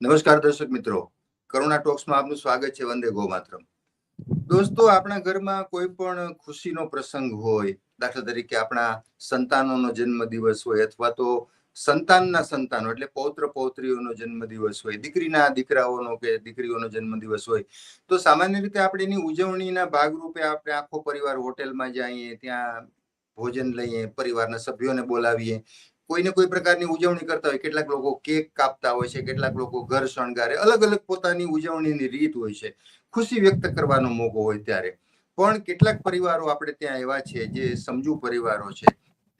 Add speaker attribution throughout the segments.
Speaker 1: નમસ્કાર દર્શક મિત્રો. કરુણા ટોક્સમાં આપનું સ્વાગત છે વંદે ગો માતરમ દોસ્તો, આપણા ઘરમાં કોઈ પણ ખુશીનો પ્રસંગ હોય, દાખલા તરીકે આપણા સંતાનોનો જન્મદિવસ હોય અથવા તો સંતાનના સંતાનો, એટલે પૌત્ર પૌત્રીઓનો જન્મ દિવસ હોય, દીકરીના દીકરાઓનો કે દીકરીઓનો જન્મ દિવસ હોય, તો સામાન્ય રીતે આપણે એની ઉજવણીના ભાગરૂપે આપણે આખો પરિવાર હોટેલમાં જઈએ, ત્યાં ભોજન લઈએ, પરિવારના સભ્યોને બોલાવીએ કોઈને કોઈ પ્રકારની ઉજવણી કરતા હોય, કેટલાક લોકો કેક કાપતા હોય છે, કેટલાક લોકો ઘર શણગારે, અલગ અલગ પોતાની ઉજવણીની રીત હોય છે. ખુશી વ્યક્ત કરવાનો મોકો હોય ત્યારે. પણ કેટલાક પરિવારો આપણે ત્યાં એવા છે, જે સમજુ પરિવારો છે,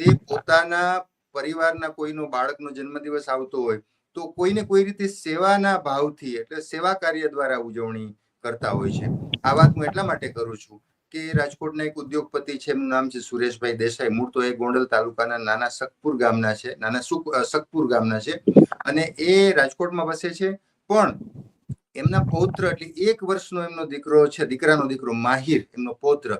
Speaker 1: તે પોતાના પરિવારના કોઈનો બાળકનો જન્મદિવસ આવતો હોય, તો કોઈને કોઈ રીતે સેવાના ભાવથી, એટલે સેવા કાર્ય દ્વારા ઉજવણી કરતા હોય છે. આ વાત હું એટલા માટે કરું છું કે રાજકોટના એક ઉદ્યોગપતિ છે, એમનું નામ છે સુરેશભાઈ દેસાઈ. મૂળ તો એ ગોંડલ તાલુકાના નાના સકપુર ગામના છે, નાના સુક સકપુર ગામના છે. અને એ રાજકોટમાં વસે છે, પણ એમના પૌત્ર એટલે એક વર્ષનો એમનો દીકરો છે, દીકરાનો દીકરો માહિર, એમનો પૌત્ર.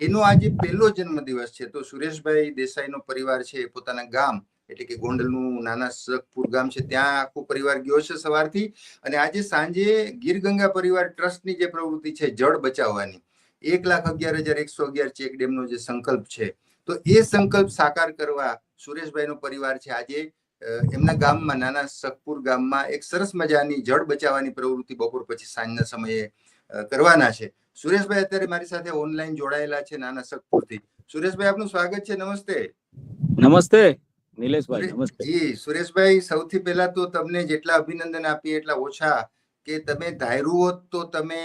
Speaker 1: એનો આજે પહેલો જન્મદિવસ છે. તો સુરેશભાઈ દેસાઈનો પરિવાર છે પોતાના ગામ એટલે કે ગોંડલનું નાના સખપુર ગામ છે, ત્યાં આખો પરિવાર ગયો છે સવારથી. અને આજે સાંજે ગીરગંગા પરિવાર ટ્રસ્ટની જે પ્રવૃત્તિ છે, જળ બચાવવાની એક લાખ અગિયાર હજાર એકસો અગિયાર ચેક ડેમનો જે સંકલ્પ છે. તો એ સંકલ્પ સાકાર કરવા સુરેશભાઈનો પરિવાર છે. આજે એમના ગામમાં નાના સખપુર ગામમાં એક સરસ મજાની જળ બચાવવાની પ્રવૃત્તિ બપોર પછી સાંજના સમયે કરવાના છે. સુરેશભાઈ અત્યારે મારી સાથે ઓનલાઈન જોડાયેલા છે નાના સકપુરથી સુરેશભાઈ આપનું સ્વાગત છે. નમસ્તે.
Speaker 2: નમસ્તે. નિલેશભાઈ નમસ્તે.
Speaker 1: જી સુરેશભાઈ સૌથી પહેલા તો તમને જેટલા અભિનંદન આપીએ એટલા ઓછા કે તમે ધાર્યું હોત તો તમે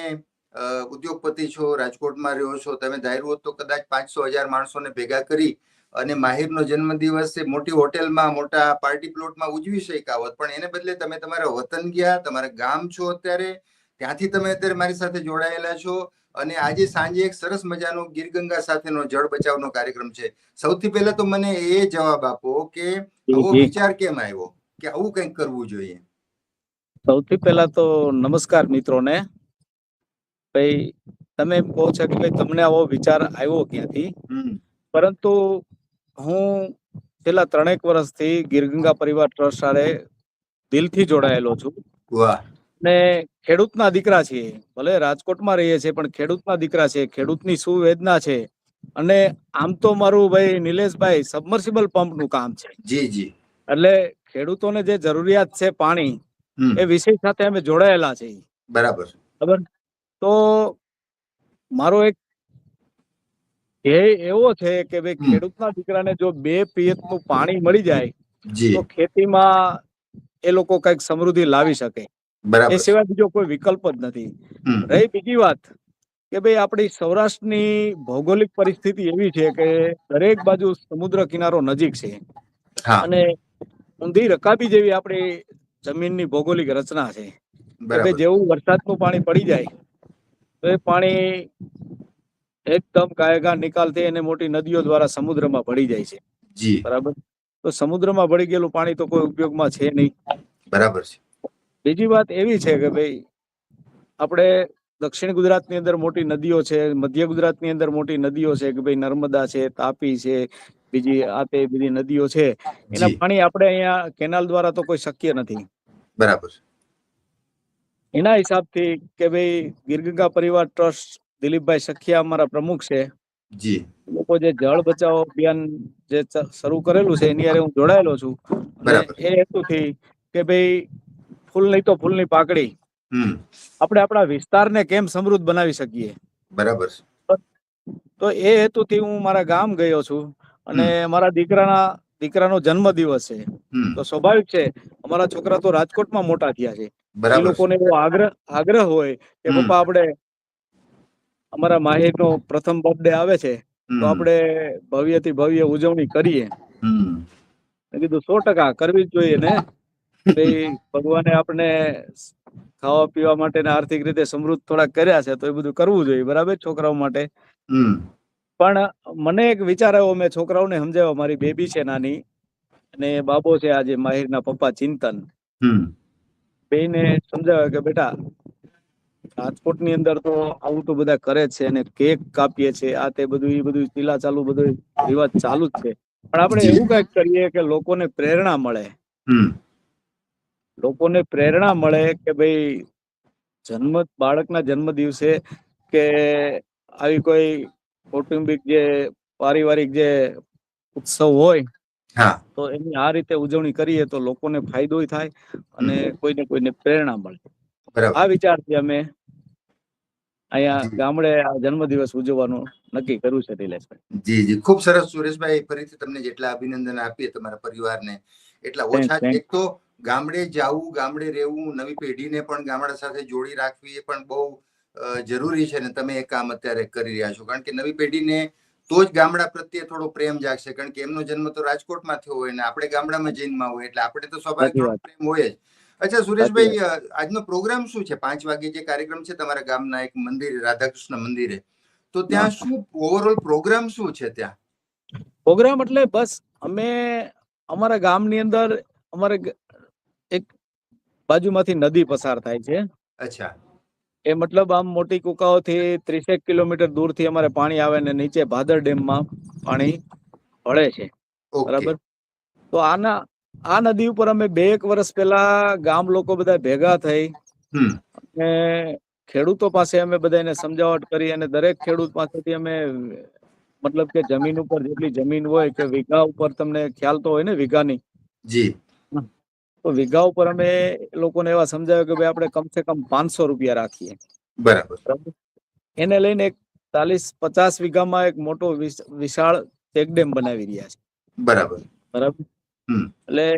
Speaker 1: ઉદ્યોગપતિ છો રાજકોટમાં રહ્યો છો તમે ધાર્યું હોત તો કદાચ પાંચસો હજાર માણસોને ભેગા કરી અને માહિરનો જન્મદિવસ મોટી હોટેલમાં મોટા પાર્ટી પ્લોટમાં ઉજવી શક્યા હોત. પણ એને બદલે તમે તમારા વતન ગયા તમારા ગામ છો અત્યારે ત્યાંથી તમે અત્યારે મારી સાથે જોડાયેલા છો અને આજે સાંજે એક સરસ મજાનો ગીરગંગા સાથેનો જળ બચાવનો કાર્યક્રમ છે. સૌથી પહેલા તો મને એ જવાબ આપો કે આવો વિચાર કેમ આવ્યો? કે આવું કંઈક કરવું જોઈએ?
Speaker 2: સૌથી પહેલા તો નમસ્કાર મિત્રોને. ભાઈ તમે કહો છો કે ભાઈ તમને આવો વિચાર આવ્યો ક્યાંથી? પરંતુ હું છેલ્લા ત્રણેક વર્ષથી ગીરગંગા પરિવાર ટ્રસ્ટ સાથે દિલથી જોડાયેલો છું. ને ખેડૂતના દીકરા છીએ. ભલે રાજકોટમાં રહીએ છીએ પણ ખેડૂતના દીકરા છે ખેડૂતની શું વેદના છે. અને આમ તો મારું ભાઈ નિલેશભાઈ સબમર્સિબલ પંપનું કામ છે.
Speaker 1: જી જી.
Speaker 2: એટલે ખેડૂતોને જે જરૂરિયાત છે પાણી એ વિષય સાથે અમે જોડાયેલા છે
Speaker 1: બરાબર.
Speaker 2: ખબર? તો મારો એક ધ્યેય એવો છે કે ભાઈ ખેડૂતના દીકરાને જો બે પિયતનું પાણી મળી જાય તો ખેતીમાં એ લોકો કંઈક સમૃદ્ધિ લાવી શકે. એ સિવાય બીજો કોઈ વિકલ્પ જ નથી. રહી બીજી વાત કે ભાઈ આપણી સૌરાષ્ટ્રની ભૌગોલિક પરિસ્થિતિ એવી છે કે દરેક બાજુ સમુદ્ર કિનારો નજીક છે. અને ઊંધી રકાબી જેવી આપણી જમીનની ભૌગોલિક રચના છે. જેવું વરસાદનું પાણી પડી જાય તો એ પાણી એકદમ કાયગા નિકાલ થઈ અને મોટી નદીઓ દ્વારા સમુદ્રમાં ભળી જાય છે.
Speaker 1: જી.
Speaker 2: બરાબર? તો સમુદ્રમાં ભળી ગયેલું પાણી તો કોઈ ઉપયોગમાં છે નહીં.
Speaker 1: બરાબર છે.
Speaker 2: બીજી વાત એવી છે કે ભાઈ આપણે દક્ષિણ ગુજરાતની અંદર મોટી નદીઓ છે મધ્ય ગુજરાતની અંદર મોટી નદીઓ છે કે ભાઈ નર્મદા છે તાપી છે બીજી આ તે બીજી નદીઓ છે. એના પાણી આપણે અહીંયા કેનાલ દ્વારા તો કોઈ શક્ય નથી.
Speaker 1: બરાબર
Speaker 2: એના હિસાબથી કે ભાઈ ગીરગંગા પરિવાર ટ્રસ્ટ દિલીપભાઈ સખિયા અમારા પ્રમુખ છે.
Speaker 1: જી.
Speaker 2: લોકો જે જળ બચાવ અભિયાન જે શરૂ કરેલું છે એની હું જોડાયેલો છું. એ હેતુથી કે ભાઈ ફૂલ નહીં તો ફૂલની પાકડી આપણે આપણા વિસ્તારને કેમ સમૃદ્ધ બનાવી શકીએ?
Speaker 1: બરાબર
Speaker 2: તો એ હેતુથી હું મારા ગામ ગયો છું અને મારા દીકરાના દીકરાનો જન્મ દિવસ છે તો સ્વાભાવિક છે અમારા છોકરા તો રાજકોટમાં મોટા થયા છે. એ લોકોને એવો આગ્રહ આગ્રહ હોય કે પપ્પા આપણે અમારા માહિર નો પ્રથમ બર્થડે આવે છે તો આપણે ભવ્યથી ભવ્ય ઉજવણી કરીએ. મેં કીધું સો ટકા કરવી જ જોઈએ ને. ભગવાને આપણે ખાવા પીવા માટે આર્થિક રીતે સમૃદ્ધ થોડા કર્યા છે તો એ બધું કરવું જોઈએ બરાબર? છોકરાઓ માટે. પણ મને એક વિચાર આવ્યો મેં છોકરાઓને સમજાવ્યો મારી બેબી છે નાની અને બાબો છે આજે માહિરના પપ્પા ચિંતન. બેને સમજાવ્યો કે બેટા રાજકોટની અંદર તો આવું તો બધા કરે છે અને કેક કાપીએ છે આ તે બધું એ બધું ચીલા ચાલુ બધું રિવાજ ચાલુ જ છે. પણ આપણે એવું કંઈક કરીએ કે લોકોને પ્રેરણા મળે. લોકોને પ્રેરણા મળે કે ભાઈ જન્મ બાળકના જન્મ દિવસે કે આવી કોઈ કૌટુંબિક જે પારિવારિક જે ઉત્સવ હોય તો એની આ રીતે ઉજવણી કરીએ તો લોકોને ફાયદો થાય અને કોઈને કોઈને પ્રેરણા મળે. આ વિચારથી અમે અહીંયા ગામડે આ જન્મદિવસ ઉજવવાનું નક્કી કર્યું છે નિલેશભાઈ.
Speaker 1: જી જી. ખૂબ સરસ સુરેશભાઈ ફરીથી તમને જેટલા અભિનંદન આપીએ તમારા પરિવારને એટલા ઓછા એક તો ગામડે જવું ગામડે રહેવું નવી પેઢીને પણ ગામડા સાથે જોડી રાખવી એ પણ બહુ જરૂરી છે ને તમે એ કામ અત્યારે કરી રહ્યા છો. કારણ કે નવી પેઢીને તો જ ગામડા પ્રત્યે થોડો પ્રેમ જાગશે. કારણ કે એમનો જન્મ તો રાજકોટમાં થયો હોય ને આપણે ગામડામાં જન્મા હોય એટલે આપણે તો સ્વાભાવિક. પ્રેમ હોય જ. અચ્છા સુરેશભાઈ આજનો પ્રોગ્રામ શું છે? પાંચ વાગે જે કાર્યક્રમ છે તમારા ગામના એક મંદિર રાધાકૃષ્ણ મંદિરે. તો ત્યાં શું ઓવરઓલ પ્રોગ્રામ શું છે ત્યાં?
Speaker 2: પ્રોગ્રામ એટલે બસ અમે અમારા ગામની અંદર અમારે એક બાજુમાંથી નદી પસાર થાય છે.
Speaker 1: અચ્છા.
Speaker 2: એ મતલબ આમ મોટી કુકાઓથી ત્રીસેક કિલોમીટર દૂરથી અમારે પાણી આવે ને નીચે ભાદર ડેમમાં પાણી ભળે છે. બરાબર? તો આના આ નદી ઉપર અમે બે એક વર્ષ પહેલા ગામ લોકો બધા ભેગા થઈ. અને ખેડૂતો પાસે અમે બધાને સમજાવટ કરી અને દરેક ખેડૂત પાસેથી અમે મતલબ કે જમીન ઉપર જેટલી જમીન હોય કે વીઘા ઉપર તમને ખ્યાલ તો હોય ને વીઘાની
Speaker 1: જી.
Speaker 2: તો વીઘા ઉપર અમે લોકોને એવા સમજાવ્યું કે ભાઈ આપણે કમસે કમ પાંચસો રૂપિયા રાખીએ.
Speaker 1: બરાબર.
Speaker 2: એને લઈને એક ચાલીસ પચાસ વીઘામાં એક મોટો વિશ- વિશાળ ચેકડેમ બનાવી રહ્યા છે.
Speaker 1: બરાબર.
Speaker 2: બરાબર? એટલે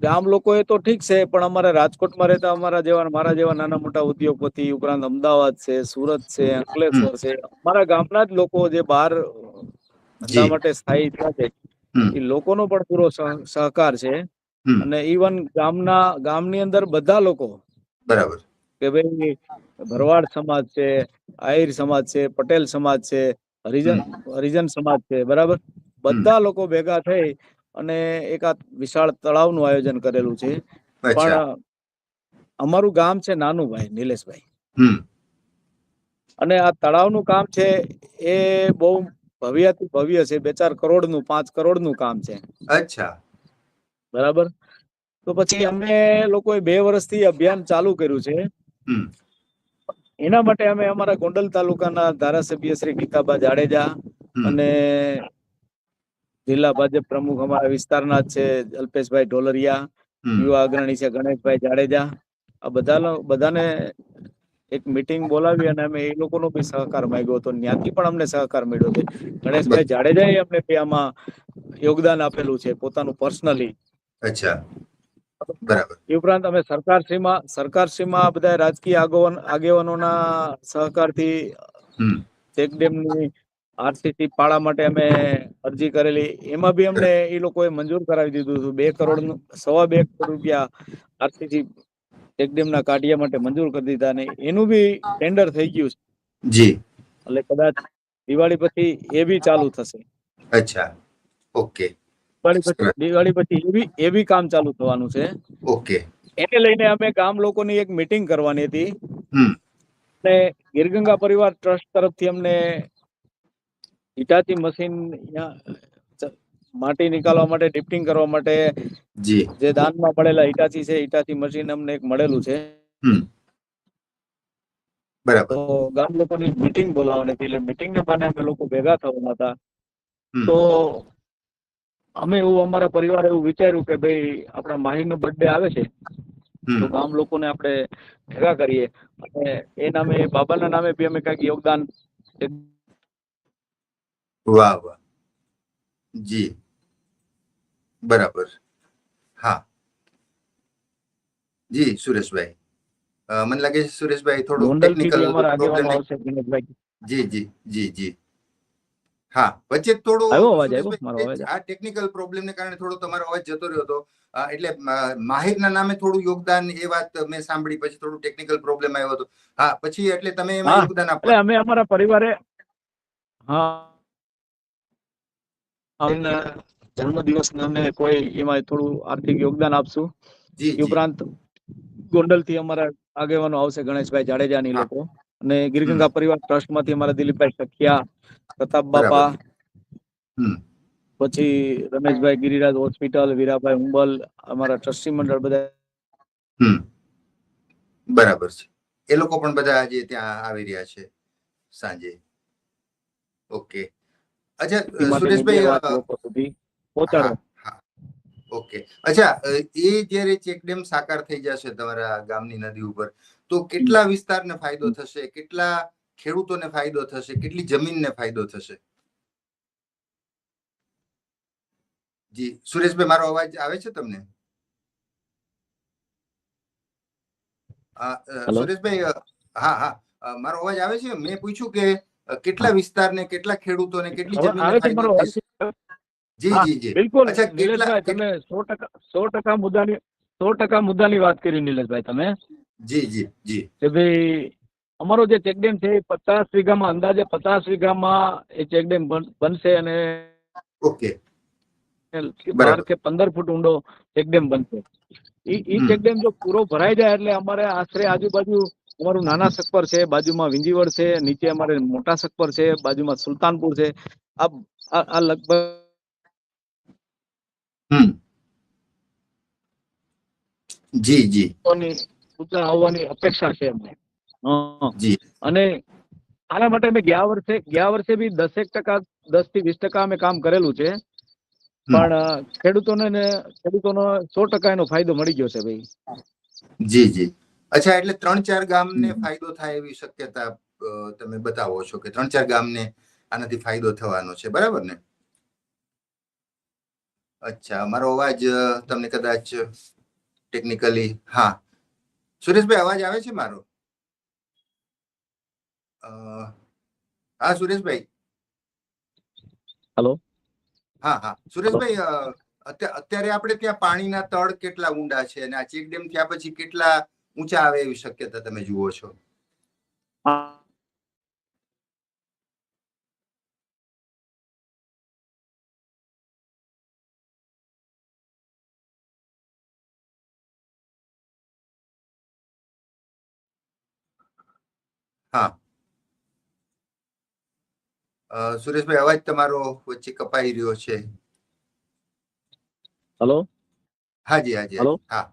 Speaker 2: ગામ લોકો એ તો ઠીક છે પણ અમારા રાજકોટમાં રહેતા અમારા જેવા મારા જેવા નાના મોટા ઉદ્યોગપતિ ઉપરાંત અમદાવાદ છે સુરત છે અંકલેશ્વર છે અમારા ગામના જ લોકો જે બહાર ધંધા માટે સ્થાયી થયા છે એ લોકોનો પણ પૂરો સહ- સહકાર છે. અને ઈવન ગામના ગામની અંદર બધા લોકો
Speaker 1: બરાબર.
Speaker 2: કે ભાઈ ભરવાડ સમાજ છે આહિર સમાજ છે પટેલ સમાજ છે હરિજન હરિજન સમાજ છે બરાબર? બધા લોકો ભેગા થઈ અને એક આ વિશાળ તળાવનું આયોજન કરેલું છે. પણ અમારું ગામ છે નાનું ભાઈ નિલેશભાઈ અને આ તળાવનું કામ છે એ બહુ ભવ્યથી ભવ્ય છે. બે ચાર કરોડનું પાંચ કરોડનું કામ છે.
Speaker 1: અચ્છા.
Speaker 2: બરાબર? તો પછી અમે લોકોએ બે વર્ષથી અભિયાન ચાલુ કર્યું છે. એના માટે અમે અમારા ગોંડલ તાલુકાના ધારાસભ્ય શ્રી ગીતાબા જાડેજા અને જિલ્લા ભાજપ પ્રમુખ અમારા વિસ્તારના છે અલ્પેશભાઈ ઢોલરિયા યુવા અગ્રણી છે ગણેશભાઈ જાડેજા. આ બધાનો બધાને એક મીટિંગ બોલાવી અને અમે એ લોકોનો બી સહકાર માંગ્યો હતો. ત્યાંથી પણ અમને સહકાર મળ્યો છે. ગણેશભાઈ જાડેજાએ અમને બી આમાં યોગદાન આપેલું છે પોતાનું પર્સનલી.
Speaker 1: અચ્છા. બરાબર.
Speaker 2: એ ઉપરાંત અમે સરકારશ્રીમાં સરકારશ્રીમાં બધા રાજકીય આગેવાન આગેવાનોના સહકારથી
Speaker 1: ચેક
Speaker 2: ડેમની આરસીસી પાળા માટે અમે અરજી કરેલી. એમાં બી અમને એ લોકોએ મંજૂર કરાવી દીધું હતું. બે કરોડનું સવા બે કરોડ રૂપિયા આરસીસી ચેકડેમના કાઢિયા માટે મંજૂર કરી દીધા અને એનું બી ટેન્ડર થઈ ગયું છે.
Speaker 1: જી.
Speaker 2: એટલે કદાચ દિવાળી પછી એ બી ચાલુ થશે.
Speaker 1: અચ્છા. ઓકે.
Speaker 2: દિવાળી પછી દિવાળી પછી એવી એવી કામ ચાલુ થવાનું છે.
Speaker 1: ઓકે.
Speaker 2: એને લઈને અમે ગામ લોકોની એક મીટિંગ કરવાની હતી. અને ગીરગંગા પરિવાર ટ્રસ્ટ તરફથી અમને હિટાચી મશીન માટી નીકાળવા માટે ડિફ્ટિંગ કરવા માટે
Speaker 1: જી.
Speaker 2: જે દાનમાં પડેલા હિટાચી છે હિટાચી મશીન અમને એક મળેલું છે.
Speaker 1: બરાબર.
Speaker 2: તો ગામ લોકોની મીટિંગ બોલાવવાની હતી. એટલે મીટિંગ ને બને અમે લોકો ભેગા થવાના હતા. તો અમે એવું અમારા પરિવારે એવું વિચાર્યું કે ભાઈ આપણા માહીનો બર્થડે આવે છે તો ગામ લોકોને આપણે ભેગા કરીએ. અને એ નામે બાબાના નામે બી અમે કંઈક યોગદાન
Speaker 1: વાહ વાહ. જી. બરાબર. હા. જી સુરેશભાઈ. મને લાગે છે સુરેશભાઈ થોડું ટેકનિકલ જી જી જી જી. હા વચ્ચે થોડો? આ ટેકનિકલ પ્રોબ્લેમ ને કારણે થોડો તમારો અવાજ જતો રહ્યો હતો. એટલે માહિરના નામે થોડું યોગદાન એ વાત મેં સાંભળી પછી થોડું ટેકનિકલ પ્રોબ્લેમ આવ્યો હતો. હા પછી એટલે તમે એમાં યોગદાન આપો.
Speaker 2: અમે અમારા પરિવારે હા જન્મદિવસ અમે કોઈ એમાં થોડું આર્થિક યોગદાન આપશું.
Speaker 1: જી
Speaker 2: એ ઉપરાંત ગોંડલથી અમારા આગેવાનો આવશે ગણેશભાઈ જાડેજા ની લોકો. અને ગીરગંગા પરિવાર ટ્રસ્ટમાંથી અમારા દિલીપભાઈ સખિયા પ્રતાપ બાપા પછી રમેશભાઈ ગિરિરાજ હોસ્પિટલ વીરાભાઈ ઉંબલ અમારા ટ્રસ્ટી મંડળ બધા.
Speaker 1: બરાબર છે. એ લોકો પણ બધા આજે ત્યાં આવી રહ્યા છે સાંજે. ઓકે. અચ્છા સુરેશભાઈ
Speaker 2: પહોંચાડો.
Speaker 1: ઓકે. અચ્છા એ જ્યારે ચેકડેમ સાકાર થઈ જશે તમારા ગામની નદી ઉપર તો કેટલા વિસ્તારને ફાયદો થશે? કેટલા ખેડૂતોને ફાયદો થશે કેટલી જમીનને ફાયદો થશે? જી સુરેશભાઈ મારો અવાજ આવે છે તમને? સુરેશભાઈ હા હા મારો અવાજ આવે છે? મેં પૂછ્યું કે કેટલા વિસ્તારને કેટલા ખેડૂતોને કેટલી
Speaker 2: અવાજ?
Speaker 1: જી જી જી.
Speaker 2: બિલકુલ
Speaker 1: અચ્છા, કેટલા-
Speaker 2: તમે સો ટકા સો ટકા મુદ્દાની સો ટકા મુદ્દાની વાત કરી નીલેશભાઈ તમે?
Speaker 1: જી જી જી.
Speaker 2: કે ભાઈ અમારો જે ચેકડેમ છે એ પચાસ વીઘામાં અંદાજે પચાસ વીઘામાં એ ચેકડેમ બનશે અને
Speaker 1: ઓકે.
Speaker 2: બાર કે પંદર ફૂટ ઊંડો ચેકડેમ બનશે. ઈ ઈ ચેકડેમ જો પૂરો ભરાઈ જાય એટલે અમારે આશરે આજુબાજુ અમારું નાના સકપર છે બાજુમાં વિંજીવડ છે નીચે અમારે મોટા સકપર છે બાજુમાં સુલતાનપુર છે. આ આ લગભગ
Speaker 1: જી જી.
Speaker 2: આવવાની આવવાની અપેક્ષા છે અમને. અને આના માટે મેં ગયા વર્ષે ગયા વર્ષે બી દસેક ટકા દસથી વીસ ટકા અમે કામ કરેલું છે. પણ ખેડૂતોને ખેડૂતોનો સો ટકા એનો ફાયદો મળી ગયો છે ભાઈ.
Speaker 1: જી જી. અચ્છા એટલે ત્રણ ચાર ગામને. ફાયદો થાય એવી શક્યતા તમે બતાવો છો કે ત્રણ ચાર ગામને આનાથી ફાયદો થવાનો છે બરાબર ને? અચ્છા મારો અવાજ તમને કદાચ ટેકનિકલી હા. સુરેશભાઈ અવાજ આવે છે મારો? હા સુરેશભાઈ.
Speaker 2: હેલો.
Speaker 1: હા હા. સુરેશભાઈ અત્યારે આપણે ત્યાં પાણીના તળ કેટલા ઊંડા છે અને આ ચેક ડેમ થયા પછી કેટલા ઊંચા આવે એવી શક્યતા તમે જુઓ છો?
Speaker 2: હા.
Speaker 1: સુરેશભાઈ અવાજ તમારો વચ્ચે કપાઈ રહ્યો છે.
Speaker 2: હલો?
Speaker 1: હાજી હાજી
Speaker 2: હલો?
Speaker 1: હા.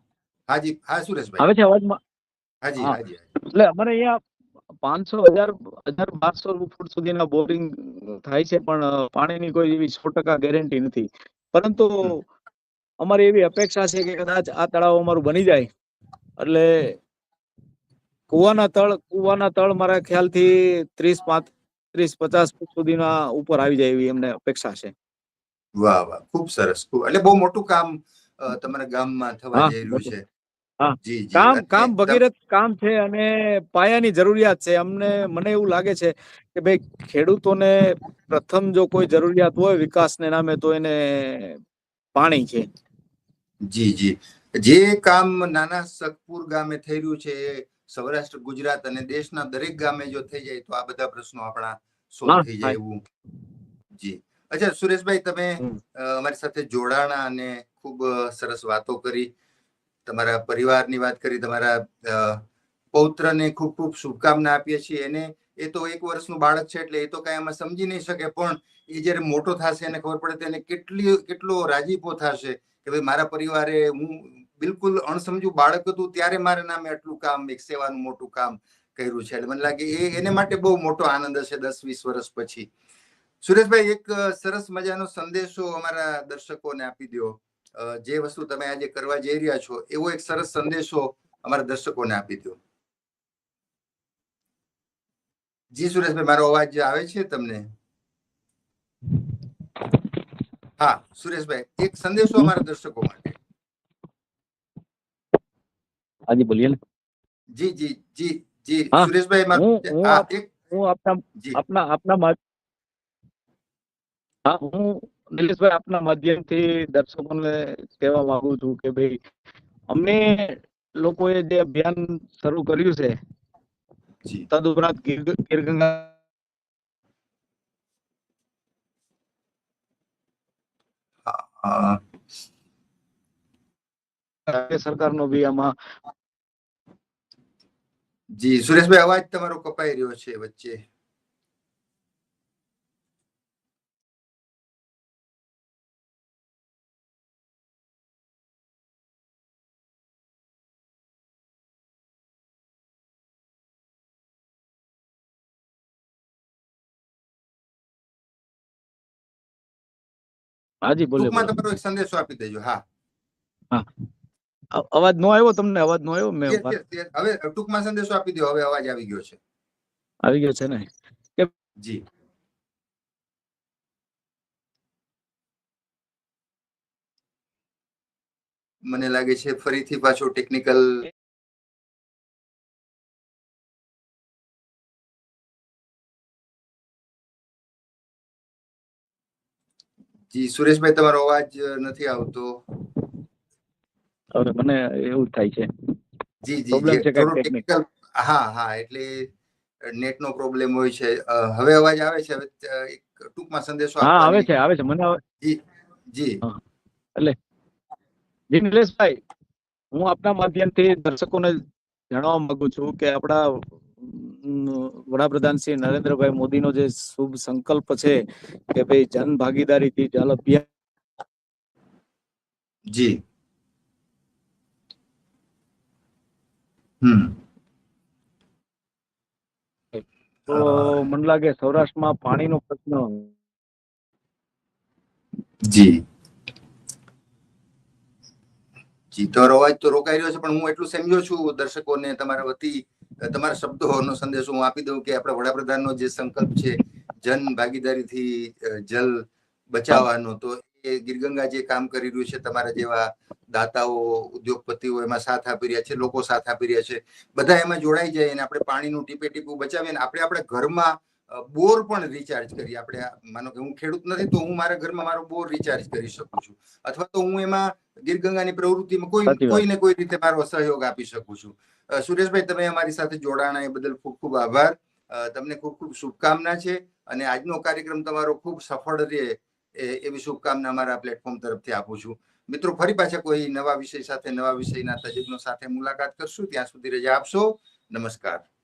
Speaker 1: હાજી હા સુરેશભાઈ.
Speaker 2: આવે છે અવાજમાં
Speaker 1: હાજી હાજી
Speaker 2: એટલે અમારે અહીંયા પાંચસો હજાર હજાર બારસો ફૂટ સુધીના બોરિંગ થાય છે પણ પાણીની કોઈ એવી સો ટકા ગેરંટી નથી. પરંતુ. અમારી એવી અપેક્ષા છે કે કદાચ આ તળાવ અમારું બની જાય. એટલે કુવાના તળ કુવાના તળ મારા ખ્યાલથી ત્રીસ પાંત્રીસ પચાસ ફૂટ સુધીના ઉપર આવી જાય એવી એમને અપેક્ષા છે.
Speaker 1: વાહ વાહ ખૂબ સરસ ખૂબ એટલે બહુ મોટું કામ તમારા ગામમાં થવા જઈ રહ્યું છે.
Speaker 2: કામ કામ ભગીરથ કામ છે અને પાયાની જરૂરિયાત છે. અમને મને એવું લાગે છે કે ભાઈ ખેડૂતોને પ્રથમ જો કોઈ જરૂરિયાત હોય વિકાસને નામે તો એને પાણી છે.
Speaker 1: જી જી જે કામ નાના સકપુર ગામે થઈ રહ્યું છે એ સૌરાષ્ટ્ર ગુજરાત અને દેશના દરેક ગામે જો થઈ જાય તો આ બધા પ્રશ્નો આપણા સોલ્વ થઈ જાય એવું. જી. અચ્છા સુરેશભાઈ તમે અમારી સાથે જોડાણા અને ખૂબ સરસ વાતો કરી. તમારા પરિવારની વાત કરી તમારા પૌત્રને ખૂબ ખૂબ શુભકામના આપીએ છીએ. એને એ તો એક વર્ષનું બાળક છે એટલે એ તો કઈ આમાં સમજી નહીં શકે પણ એ જ્યારે મોટો થશે એને ખબર પડે તો એને કેટલી કેટલો રાજીપો થશે કે ભાઈ મારા પરિવારે હું બિલકુલ અણસમજુ બાળક હતું, ત્યારે મારા નામે આટલું કામ, એક સેવાનું મોટું કામ કર્યું છે. એટલે મને લાગે એ એને માટે બહુ મોટો આનંદ હશે દસ, વીસ વર્ષ પછી. સુરેશભાઈ, એક સરસ મજાનો સંદેશો અમારા દર્શકોને આપી દો જે વસ્તુ તમે આજે કરવા જઈ રહ્યા છો, એવો એક સરસ સંદેશો અમારા દર્શકોને આપી દો જી સુરેશભાઈ, મારો અવાજ આવે છે તમને? હા, સુરેશભાઈ, એક સંદેશો અમારા દર્શકો માટે.
Speaker 2: હાજી બોલીએ ને.
Speaker 1: જી જી જી જી
Speaker 2: હા,
Speaker 1: સુરેશભાઈ મારો
Speaker 2: હું- હું આપ-
Speaker 1: એક
Speaker 2: હું આપના આપના આપના મા- હા હું નિલેશભાઈ આપના માધ્યમથી દર્શકોને કહેવા માંગુ છું કે ભાઈ અમને લોકોએ જે અભિયાન શરૂ કર્યું છે તદુપરાંત ગીર ગીર ગંગા
Speaker 1: અ,
Speaker 2: રાજ્ય સરકારનો બી આમાં
Speaker 1: જી સુરેશભાઈ અવાજ તમારો કપાઈ રહ્યો છે વચ્ચે.
Speaker 2: હાજી બોલે
Speaker 1: તમારો એક સંદેશો આપી દેજો હા.
Speaker 2: હા. અવાજ નો આવ્યો તમને? અવાજ નો આવ્યો? મેં.
Speaker 1: હવે ટૂંકમાં સંદેશો આપી દો. હવે અવાજ આવી ગયો છે.
Speaker 2: આવી ગયો છે ને?
Speaker 1: જી. મને લાગે છે ફરીથી પાછો ટેકનિકલ જી સુરેશભાઈ તમારો અવાજ નથી આવતો.
Speaker 2: હવે મને એવું થાય છે.
Speaker 1: જી જી
Speaker 2: છે.
Speaker 1: ટેકનિકલ હા હા એટલે નેટ નો પ્રોબ્લેમ હોય છે. હવે અવાજ આવે છે? હવે એક ટૂંકમાં સંદેશો
Speaker 2: હા આવે છે આવે છે. મને
Speaker 1: જી
Speaker 2: જી. એટલે નિલેશભાઈ હું આપના માધ્યમથી દર્શકોને જણાવવા માંગુ છું કે આપણા વડાપ્રધાન શ્રી નરેન્દ્રભાઈ મોદીનો જે શુભ સંકલ્પ છે કે ભાઈ જન ભાગીદારીથી જલ અભિયાન
Speaker 1: જી. હમ.
Speaker 2: તો મને લાગે સૌરાષ્ટ્રમાં પાણીનો પ્રશ્ન
Speaker 1: જી. જી તો અવાજ તો રોકાઈ રહ્યો છે પણ હું એટલું સમજો છું દર્શકોને તમારા વતી તમારા શબ્દોનો સંદેશ હું આપી દઉં કે આપણા વડાપ્રધાનનો જે સંકલ્પ છે જન ભાગીદારીથી જલ બચાવવાનો તો એ ગીરગંગા જે કામ કરી રહ્યું છે તમારા જેવા દાતાઓ ઉદ્યોગપતિઓ એમાં સાથ આપી રહ્યા છે લોકો સાથ આપી રહ્યા છે બધા એમાં જોડાઈ જાય અને આપણે પાણીનું ટીપે ટીપું બચાવીએ અને આપણે આપણા ઘરમાં બોર પણ રિચાર્જ કરીએ. આપણે માનો કે હું ખેડૂત નથી તો હું મારા ઘરમાં મારો બોર રિચાર્જ કરી શકું છું. અથવા તો હું એમાં ગીરગંગાની પ્રવૃત્તિમાં કોઈ કોઈ ને કોઈ રીતે મારો સહયોગ આપી શકું છું. સુરેશભાઈ તમે અમારી સાથે જોડાણા એ બદલ ખૂબ ખૂબ આભાર. તમને ખૂબ ખૂબ શુભકામના છે અને આજનો કાર્યક્રમ તમારો ખૂબ સફળ રહે. એવી શુભકામના અમારા પ્લેટફોર્મ તરફથી આપું છું. મિત્રો, ફરી પાછા કોઈ નવા વિષય સાથે, નવા વિષયના તજજ્ઞો સાથે મુલાકાત કરશું. ત્યાં સુધી રજા આપશો. નમસ્કાર.